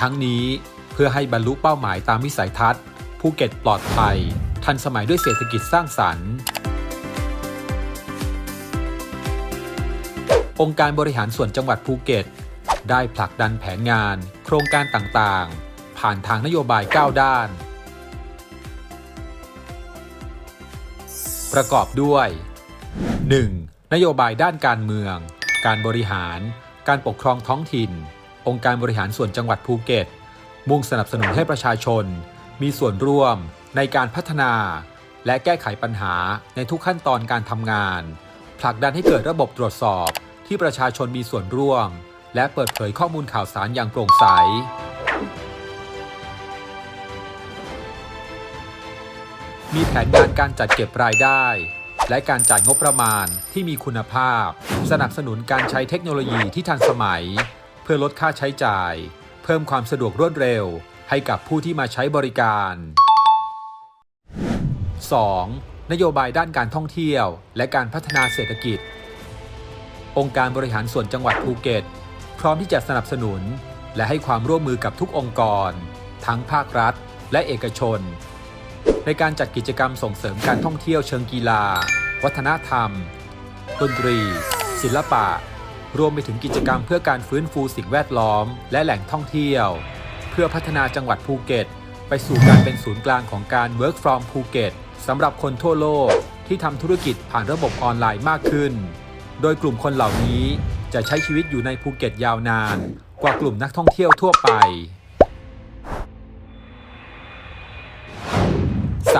ทั้งนี้เพื่อให้บรรลุเป้าหมายตามวิสัยทัศน์ภูเก็ตปลอดภัย ทันสมัยด้วยเศรษฐกิจสร้างสรรค์ องค์การบริหารส่วนจังหวัดภูเก็ต ได้ผลักดันแผนงาน โครงการต่างๆ ผ่านทางนโยบาย 9 ด้าน ประกอบด้วย 1. นโยบายด้านการเมือง การบริหาร การปกครองท้องถิ่น องค์การบริหารส่วนจังหวัดภูเก็ต มุ่งสนับสนุนให้ประชาชน มีส่วนร่วมในการพัฒนา และแก้ไขปัญหาในทุกขั้นตอนการทำงาน ผลักดันให้เกิดระบบตรวจสอบที่ประชาชนมีส่วนร่วม และเปิดเผยข้อมูลข่าวสารอย่างโปร่งใสมีแผนงานการจัดเก็บรายได้ และการจ่ายงบประมาณที่มีคุณภาพ สนับสนุนการใช้เทคโนโลยีที่ทันสมัย เพื่อลดค่าใช้จ่าย เพิ่มความสะดวกรวดเร็ว ให้กับผู้ที่มาใช้บริการ 2. นโยบายด้านการท่องเที่ยว และการพัฒนาเศรษฐกิจ องค์การบริหารส่วนจังหวัดภูเก็ต พร้อมที่จะสนับสนุน และให้ความร่วมมือกับทุกองค์กร ทั้งภาครัฐ และเอกชน ในการจัดกิจกรรมส่งเสริมการท่องเที่ยวเชิงกีฬา วัฒนธรรม ดนตรี ศิลปะ รวมไปถึงกิจกรรมเพื่อการฟื้นฟูสิ่งแวดล้อม และแหล่งท่องเที่ยว เพื่อพัฒนาจังหวัดภูเก็ต ไปสู่การเป็นศูนย์กลางของการ Work from ภูเก็ตสำหรับคนทั่วโลกที่ทำธุรกิจผ่านระบบออนไลน์มากขึ้น โดยกลุ่มคนเหล่านี้จะใช้ชีวิตอยู่ในภูเก็ตยาวนาน กว่ากลุ่มนักท่องเที่ยวทั่วไป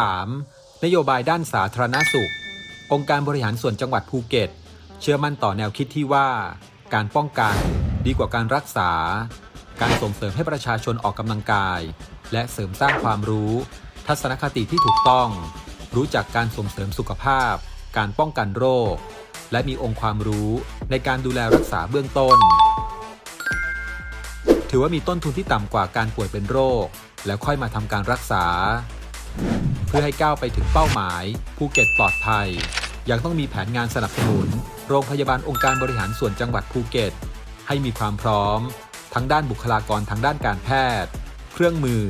3. นโยบายด้านสาธารณสุข องค์การบริหารส่วนจังหวัดภูเก็ต เชื่อมั่นต่อแนวคิดที่ว่า การป้องกันดีกว่าการรักษา การส่งเสริมให้ประชาชนออกกำลังกาย และเสริมสร้างความรู้ ทัศนคติที่ถูกต้อง รู้จักการส่งเสริมสุขภาพ การป้องกันโรค และมีองค์ความรู้ในการดูแลรักษาเบื้องต้น ถือว่ามีต้นทุนที่ต่ำกว่าการป่วยเป็นโรค แล้วค่อยมาทำการรักษา เพื่อให้ก้าวไปถึงเป้าหมายภูเก็ตปลอดภัย ยังต้องมีแผนงานสนับสนุน โรงพยาบาลองค์การบริหารส่วนจังหวัดภูเก็ต ให้มีความพร้อม ทั้งด้านบุคลากรทางด้านการแพทย์ เครื่องมือ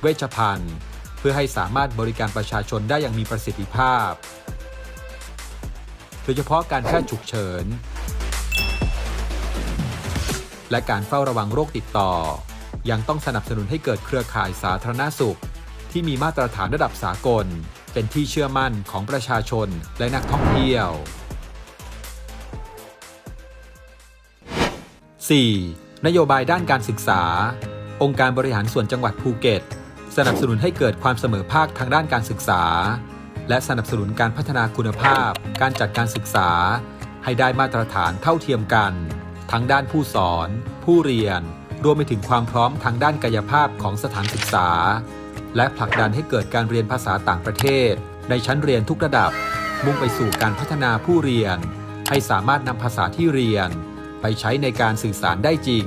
เวชภัณฑ์ เพื่อให้สามารถบริการประชาชนได้อย่างมีประสิทธิภาพ โดยเฉพาะการแพทย์ฉุกเฉิน และการเฝ้าระวังโรคติดต่อ ยังต้องสนับสนุนให้เกิดเครือข่ายสาธารณสุข ที่มีมาตรฐานระดับสากล เป็นที่เชื่อมั่นของประชาชนและนักท่องเที่ยว 4. นโยบายด้านการศึกษา องค์การบริหารส่วนจังหวัดภูเก็ต สนับสนุนให้เกิดความเสมอภาคทางด้านการศึกษา และสนับสนุนการพัฒนาคุณภาพ การจัดการศึกษา ให้ได้มาตรฐานเท่าเทียมกัน ทั้งด้านผู้สอน ผู้เรียน รวมไปถึงความพร้อมทางด้านกายภาพของสถานศึกษา และผลักดันให้เกิดการเรียนภาษาต่างประเทศ ในชั้นเรียนทุกระดับ มุ่งไปสู่การพัฒนาผู้เรียน ให้สามารถนำภาษาที่เรียน ไปใช้ในการสื่อสารได้จริง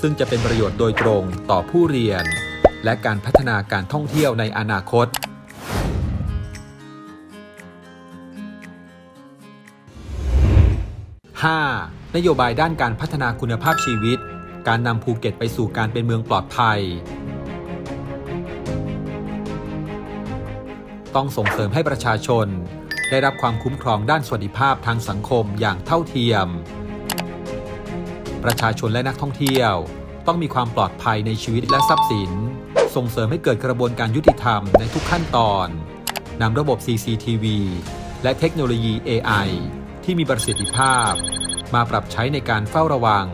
ซึ่งจะเป็นประโยชน์โดยตรงต่อผู้เรียน และการพัฒนาการท่องเที่ยวในอนาคต 5. นโยบายด้านการพัฒนาคุณภาพชีวิต การนำภูเก็ตไปสู่การเป็นเมืองปลอดภัย ต้องส่งเสริมให้ประชาชน ได้รับความคุ้มครองด้านสวัสดิภาพทางสังคมอย่างเท่าเทียม ประชาชนและนักท่องเที่ยว ต้องมีความปลอดภัยในชีวิตและทรัพย์สิน ส่งเสริมให้เกิดกระบวนการยุติธรรมในทุกขั้นตอนนำระบบ CCTV และเทคโนโลยี AI ที่มีประสิทธิภาพ มาปรับใช้ในการเฝ้าระวัง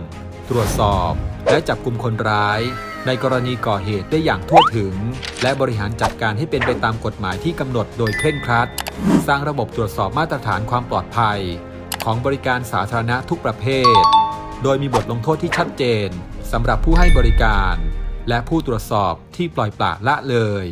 ตรวจสอบ และจับกลุ่มคนร้าย ในกรณีก่อเหตุได้อย่างทั่วถึง และบริหารจัดการให้เป็นไปตามกฎหมายที่กำหนดโดยเคร่งครัด สร้างระบบตรวจสอบมาตรฐานความปลอดภัย ของบริการสาธารณะทุกประเภท โดยมีบทลงโทษที่ชัดเจนสำหรับผู้ให้บริการ และผู้ตรวจสอบที่ปล่อยปละละเลย